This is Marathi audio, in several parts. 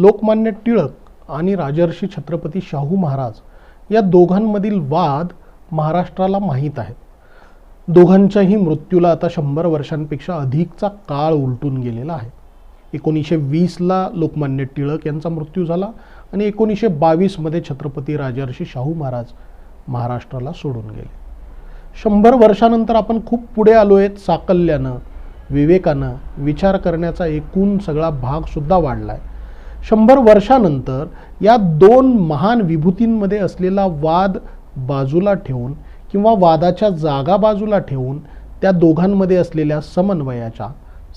लोकमान्य टिळक आणि राजर्षी छत्रपती शाहू महाराज या दोघांमधील वाद महाराष्ट्राला माहीत आहेत. दोघांच्याही मृत्यूला आता शंभर वर्षांपेक्षा अधिकचा काळ उलटून गेलेला आहे. एकोणीसशे वीसला लोकमान्य टिळक यांचा मृत्यू झाला आणि एकोणीसशे बावीसमध्ये छत्रपती राजर्षी शाहू महाराज महाराष्ट्राला सोडून गेले. शंभर वर्षानंतर आपण खूप पुढे आलो आहेत साकल्यानं विवेकानं विचार करण्याचा एकूण सगळा भागसुद्धा वाढला आहे शंभर वर्षानंतर या दोन महान विभूतींमध्ये असलेला वाद बाजूला ठेवून किंवा वादाच्या जागा बाजूला ठेवून त्या दोघांमध्ये असलेल्या समन्वयाच्या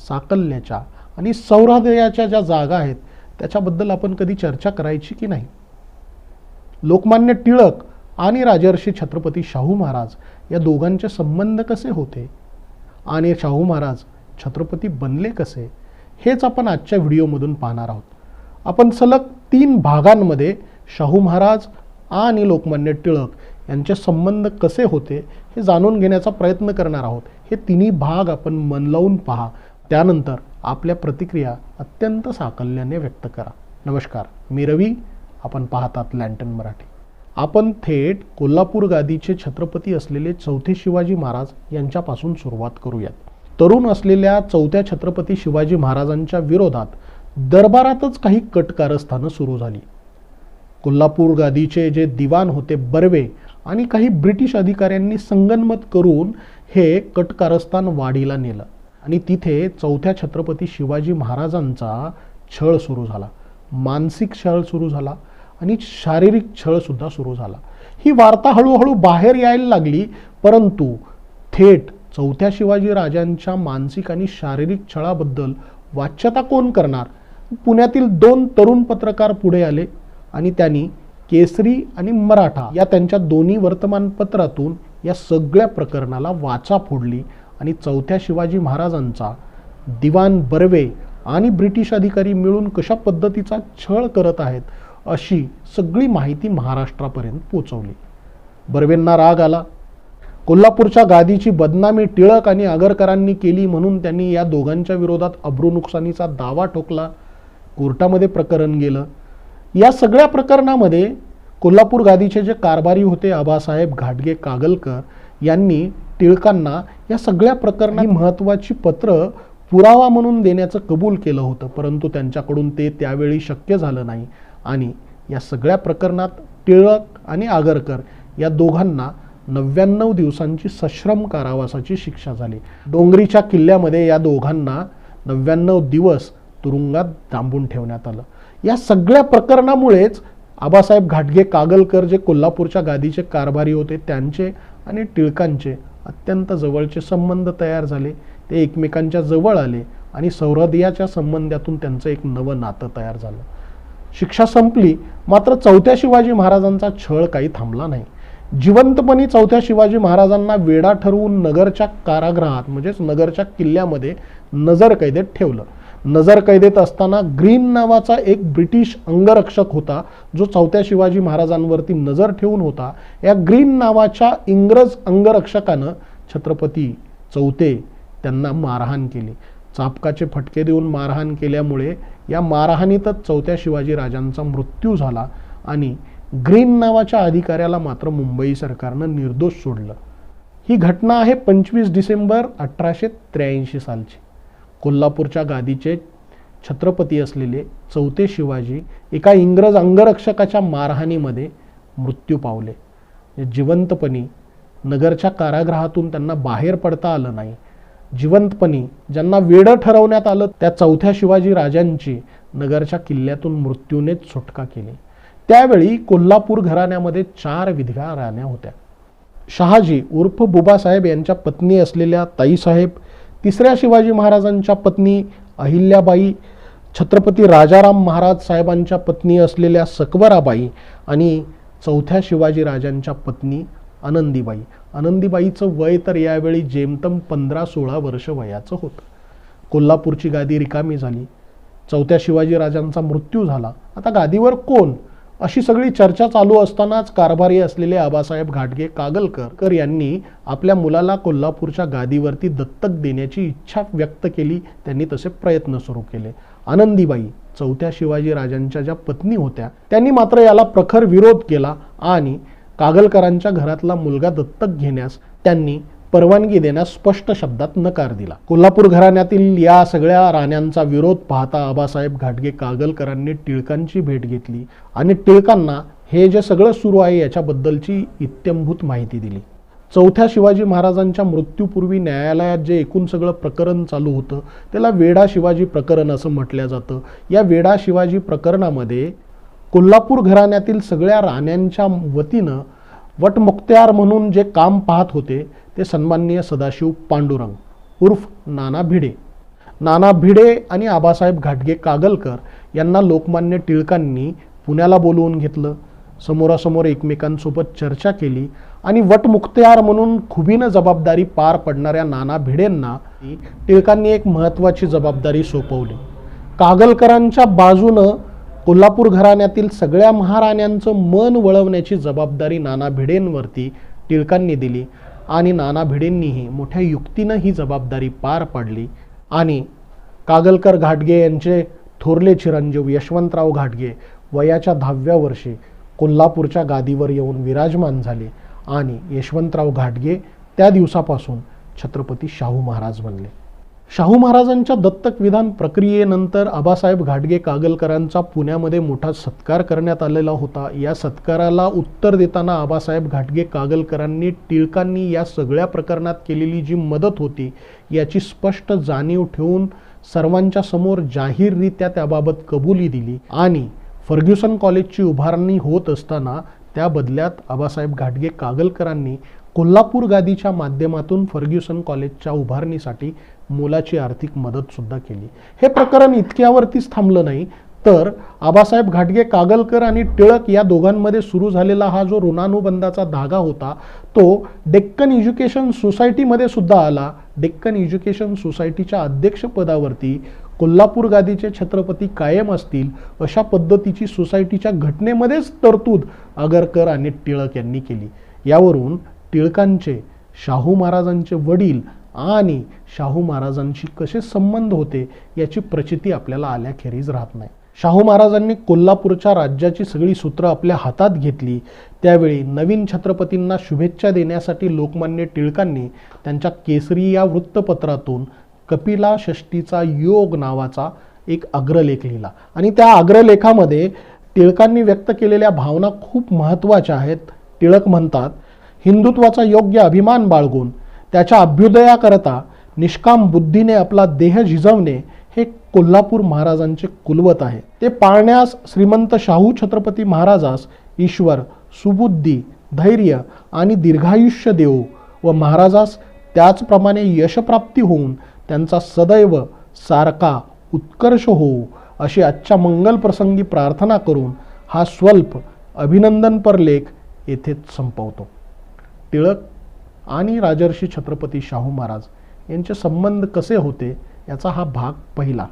साकल्याच्या आणि सौहृदयाच्या ज्या जागा आहेत त्याच्याबद्दल आपण कधी चर्चा करायची की नाही? लोकमान्य टिळक आणि राजर्षी छत्रपती शाहू महाराज या दोघांचे संबंध कसे होते? आणि शाहू महाराज छत्रपती बनले कसे? हेच आपण आजच्या व्हिडिओमधून पाहणार आहोत. आपण सलग तीन भागांमध्ये शाहू महाराज आणि लोकमान्य टिळक यांचे संबंध कसे होते हे जाणून घेण्याचा प्रयत्न करणार आहोत. हे तिन्ही भाग आपण मन लावून पहा. त्यानंतर आपल्या प्रतिक्रिया अत्यंत साकल्याने व्यक्त करा. नमस्कार मी रवी. आपण पाहतात लँटन मराठी. आपण थेट कोल्हापूर गादीचे छत्रपती असलेले चौथे शिवाजी महाराज यांच्यापासून सुरुवात करूयात. तरुण असलेल्या चौथ्या छत्रपती शिवाजी महाराजांच्या विरोधात दरबारातच काही कटकारस्थानं सुरू झाली. कोल्हापूर गादीचे जे दिवाण होते बर्वे आणि काही ब्रिटिश अधिकाऱ्यांनी संगनमत करून हे कटकारस्थान वाडीला नेलं आणि तिथे चौथ्या छत्रपती शिवाजी महाराजांचा छळ सुरू झाला. मानसिक छळ सुरू झाला आणि शारीरिक छळसुद्धा सुरू झाला. ही वार्ता हळूहळू बाहेर यायला लागली परंतु थेट चौथ्या शिवाजी राजांच्या मानसिक आणि शारीरिक छळाबद्दल वाच्यता कोण करणार? पुण्यातील दोन तरुण पत्रकार पुढे आले आणि त्यांनी केसरी आणि मराठा या त्यांच्या दोन्ही वर्तमानपत्रातून या सगळ्या प्रकरणाला वाचा फोडली आणि चौथ्या शिवाजी महाराजांचा दिवाण बर्वे आणि ब्रिटिश अधिकारी मिळून कशा पद्धतीचा छळ करत आहेत अशी सगळी माहिती महाराष्ट्रापर्यंत पोचवली. बर्वेंना राग आला. कोल्हापूरच्या गादीची बदनामी टिळक आणि आगरकरांनी केली म्हणून त्यांनी या दोघांच्या विरोधात अब्रू नुकसानीचा दावा ठोकला. कोर्टामध्ये प्रकरण गेलं. या सगळ्या प्रकरणामध्ये कोल्हापूर गादीचे जे कारभारी होते आबासाहेब घाटगे कागलकर यांनी टिळकांना या सगळ्या प्रकरणात महत्त्वाची पत्र पुरावा म्हणून देण्याचं कबूल केलं होतं. परंतु त्यांच्याकडून ते त्यावेळी शक्य झालं नाही. आणि या सगळ्या प्रकरणात टिळक आणि आगरकर या दोघांना नव्याण्णव दिवसांची सश्रम कारावासाची शिक्षा झाली. डोंगरीच्या किल्ल्यामध्ये या दोघांना नव्याण्णव दिवस तुरुंगात डांबून ठेवण्यात आलं. या सगळ्या प्रकरणामुळेच आबासाहेब घाटगे कागलकर जे कोल्हापूरच्या गादीचे कारभारी होते त्यांचे आणि टिळकांचे अत्यंत जवळचे संबंध तयार झाले. ते एकमेकांच्या जवळ आले आणि सौहृदयाच्या संबंधातून त्यांचं एक नवं नातं तयार झालं. शिक्षा संपली मात्र चौथ्या शिवाजी महाराजांचा छळ काही थांबला नाही. जिवंतपणी चौथ्या शिवाजी महाराजांना वेडा ठरवून नगरच्या कारागृहात म्हणजेच नगरच्या किल्ल्यामध्ये नजर कैदेत ठेवलं. नजर कैदेत असताना ग्रीन नावाचा एक ब्रिटिश अंगरक्षक होता जो चौथ्या शिवाजी महाराजांवरती नजर ठेवून होता. या ग्रीन नावाच्या इंग्रज अंगरक्षकानं छत्रपती चौथे त्यांना मारहाण केली. चापकाचे फटके देऊन मारहाण केल्यामुळे या मारहाणीतच चौथ्या शिवाजी राजांचा मृत्यू झाला आणि ग्रीन नावाच्या अधिकाऱ्याला मात्र मुंबई सरकारनं निर्दोष सोडलं. ही घटना आहे पंचवीस डिसेंबर अठराशे त्र्याऐंशी सालची. कोल्हापूरच्या गादीचे छत्रपती असलेले चौथे शिवाजी एका इंग्रज अंगरक्षकाच्या मारहाणीमध्ये मृत्यू पावले. म्हणजे जिवंतपणी नगरच्या कारागृहातून त्यांना बाहेर पडता आलं नाही. जिवंतपणी ज्यांना वेडं ठरवण्यात आलं त्या चौथ्या शिवाजी राजांची नगरच्या किल्ल्यातून मृत्यूनेच सुटका केली. त्यावेळी कोल्हापूर घराण्यामध्ये चार विधव्या राण्या होत्या. शहाजी उर्फ बुबासाहेब यांच्या पत्नी असलेल्या ताईसाहेब तिसऱ्या शिवाजी महाराजांच्या पत्नी अहिल्याबाई छत्रपती राजाराम महाराज साहेबांच्या पत्नी असलेल्या सकवराबाई आणि चौथ्या शिवाजी राजांच्या पत्नी आनंदीबाई. आनंदीबाईचं वय तर यावेळी जेमतम पंधरा सोळा वर्ष वयाचं होतं. कोल्हापूरची गादी रिकामी झाली. चौथ्या शिवाजी राजांचा मृत्यू झाला. आता गादीवर कोण? अशी सगळी चर्चा चालू असतानाच कारभारी असलेले आबासाहेब घाटगे कागलकर यांनी आपल्या मुलाला कोल्हापूरच्या गादीवरती दत्तक देण्याची इच्छा व्यक्त केली. त्यांनी तसे प्रयत्न सुरू केले. आनंदीबाई चौथ्या शिवाजी राजांच्या ज्या पत्नी होत्या त्यांनी मात्र याला प्रखर विरोध केला आणि कागलकरांच्या घरातला मुलगा दत्तक घेण्यास त्यांनी परवानगी देण्यास स्पष्ट शब्दात नकार दिला. कोल्हापूर घराण्यातील या सगळ्या राण्यांचा विरोध पाहता आबासाहेब घाटगे कागलकरांनी टिळकांची भेट घेतली आणि टिळकांना हे जे सगळं सुरू आहे याच्याबद्दलची इत्यंभूत माहिती दिली. चौथ्या शिवाजी महाराजांच्या मृत्यूपूर्वी न्यायालयात जे एकूण सगळं प्रकरण चालू होतं त्याला वेडा शिवाजी प्रकरण असं म्हटलं जातं. या वेडा शिवाजी प्रकरणामध्ये कोल्हापूर घराण्यातील सगळ्या राण्यांच्या वतीनं वटमुक्त्यार म्हणून जे काम पाहत होते ते सन्माननीय सदाशिव पांडुरंग उर्फ नाना भिडे. नाना भिडे आणि आबासाहेब घाटगे कागलकर यांना लोकमान्य टिळकांनी पुण्याला बोलवून घेतलं. समोरासमोर एकमेकांसोबत चर्चा केली आणि वटमुक्त्यार म्हणून खुबीनं जबाबदारी पार पडणाऱ्या नाना भिडेंना टिळकांनी एक महत्त्वाची जबाबदारी सोपवली. कागलकरांच्या बाजूनं कोल्हापूर घराण्यातील सगळ्या महाराण्यांचं मन वळवण्याची जबाबदारी नाना भिडेंवरती टिळकांनी दिली. आणि नाना भिडेंनीही मोठ्या युक्तीनं ही जबाबदारी पार पाडली. आणि कागलकर घाटगे यांचे थोरले चिरंजीव यशवंतराव घाटगे वयाच्या दहाव्या वर्षी कोल्हापूरच्या गादीवर येऊन विराजमान झाले आणि यशवंतराव घाटगे त्या दिवसापासून छत्रपती शाहू महाराज बनले. शाहू महाराजांच्या दत्तक विधान प्रक्रियेनंतर आबासाहेब घाटगे कागलकरांचा पुण्यामध्ये मोठा सत्कार करण्यात आलेला होता. या सत्काराला उत्तर देताना आबासाहेब घाटगे कागलकरांनी टिळकांनी या सगळ्या प्रकरणात केलेली जी मदत होती याची स्पष्ट जाणीव ठेवून सर्वांच्या समोर जाहीररित्या त्याबाबत कबुली दिली आणि फर्ग्युसन कॉलेजची उभारणी होत असताना त्या बदल्यात आबासाहेब घाटगे कागलकरांनी कोल्हापूर गादीच्या माध्यमातून फर्ग्युसन कॉलेजच्या उभारणीसाठी मोलाची आर्थिक मदत सुद्धा केली. हे प्रकरण इतक्यावरतीच थांबलं नाही तर आबासाहेब घाटगे कागलकर आणि टिळक या दोघांमध्ये सुरू झालेला हा जो ऋणानुबंधाचा धागा होता तो डेक्कन एज्युकेशन सोसायटीमध्ये सुद्धा आला. डेक्कन एज्युकेशन सोसायटीच्या अध्यक्षपदावरती कोल्हापूर गादीचे छत्रपती कायम असतील अशा पद्धतीची सोसायटीच्या घटनेमध्येच तरतूद आगरकर आणि टिळक यांनी केली. यावरून टिळकांचे शाहू महाराजांचे वडील आणि शाहू महाराजांशी कसे संबंध होते याची प्रचिती आपल्याला आल्याखेरीज राहत नाही. शाहू महाराजांनी कोल्हापूरच्या राज्याची सगळी सूत्रं आपल्या हातात घेतली. त्यावेळी नवीन छत्रपतींना शुभेच्छा देण्यासाठी लोकमान्य टिळकांनी त्यांच्या केसरी या वृत्तपत्रातून कपिला षष्टीचा योग नावाचा एक अग्रलेख लिहिला. आणि त्या अग्रलेखामध्ये टिळकांनी व्यक्त केलेल्या भावना खूप महत्त्वाच्या आहेत. टिळक म्हणतात हिंदुत्वाचा योग्य अभिमान बाळगून त्याच्या अभ्युदयाकरता निष्काम बुद्धीने आपला देह झिजवणे हे कोल्हापूर महाराजांचे कुलवत आहे. ते पाळण्यास श्रीमंत शाहू छत्रपती महाराजास ईश्वर सुबुद्धी धैर्य आणि दीर्घायुष्य देऊ व महाराजास त्याचप्रमाणे यशप्राप्ती होऊन त्यांचा सदैव सारखा उत्कर्ष होऊ अशी आजच्या मंगल प्रसंगी प्रार्थना करून हा स्वल्प अभिनंदनपर लेख येथेच संपवतो. टिळक आणि राजर्षी छत्रपती शाहू महाराज यांचे संबंध कसे होते याचा हा भाग पहिला.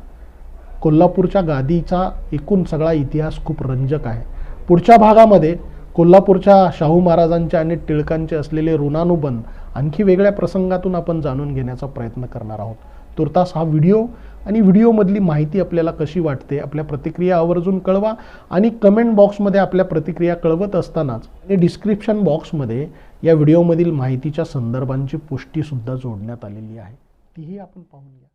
कोल्हापूरच्या गादीचा एकूण सगळा इतिहास खूप रंजक आहे. पुढच्या भागामध्ये कोल्हापूरच्या शाहू महाराजांचे आणि टिळकांचे असलेले ऋणानुबंध आणखी वेगळ्या प्रसंगातून आपण जाणून घेण्याचा प्रयत्न करणार आहोत. तुर्तास हा व्हिडिओ आणि व्हिडिओमधली माहिती आपल्याला कशी वाटते आपल्या प्रतिक्रिया आवर्जून कळवा आणि कमेंट बॉक्समध्ये आपल्या प्रतिक्रिया कळवत असतानाच आणि डिस्क्रिप्शन बॉक्समध्ये या व्हिडिओमधील माहितीच्या संदर्भांची पुष्टीसुद्धा जोडण्यात आलेली आहे. तीही आपण पाहूया